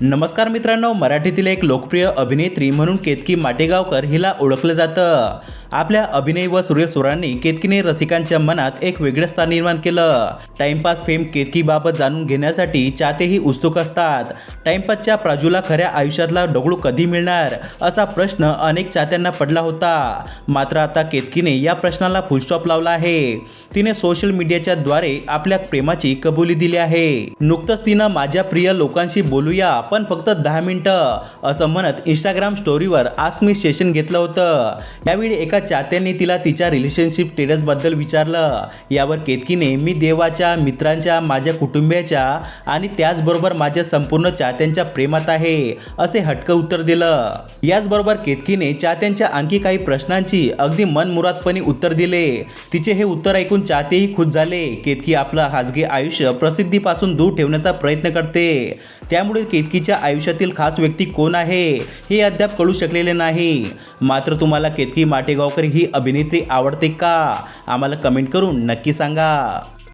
नमस्कार मित्रांनो मराठीतील एक लोकप्रिय अभिनेत्री म्हणून केतकी माटेगावकर हिला ओळखलं जातं. आपल्या अभिनय व सूर्यसुरांनी केतकीने रसिकांच्या मनात एक वेगळं स्थान निर्माण केलं. टाइमपास फेम केतकीबाबत जाणून घेण्यासाठी चाहतेही उत्सुक असतात. टाइमपासच्या प्राजूला खऱ्या आयुष्यातला डगळू कधी मिळणार असा प्रश्न अनेक चाहत्यांना पडला होता. मात्र आता केतकीने या प्रश्नाला फुलस्टॉप लावला आहे. तिने सोशल मीडियाच्या द्वारे आपल्या प्रेमाची कबुली दिली आहे. नुकतंच तिनं माझ्या प्रिय लोकांशी बोलूया. पण फक्त दहा मिनिटं असं म्हणत इंस्टाग्राम स्टोरीवर आज मी सेशन घेतलं होतं. यावेळी एका चाहत्यांनी तिला तिच्या रिलेशनशिप स्टेटसबद्दल विचारलं. यावर केतकीने मी देवाच्या मित्रांच्या माझ्या कुटुंबियाच्या आणि त्याचबरोबर माझ्या संपूर्ण चाहत्यांच्या प्रेमात आहे असे हटकं उत्तर दिलं. याचबरोबर केतकीने चाहत्यांच्या आणखी काही प्रश्नांची अगदी मनमुरादपणे उत्तर दिले. तिचे हे उत्तर ऐकून चाहतेही खुश झाले. केतकी आपलं खाजगी आयुष्य प्रसिद्धीपासून दूर ठेवण्याचा प्रयत्न करते. त्यामुळे केतकी केतकीच्या आयुष्यातील खास व्यक्ती कोण आहे हे अद्याप कळू शकलेले नाही. मात्र तुम्हाला केतकी माटेगावकर ही अभिनेत्री आवडते का? आम्हाला कमेंट करून नक्की सांगा.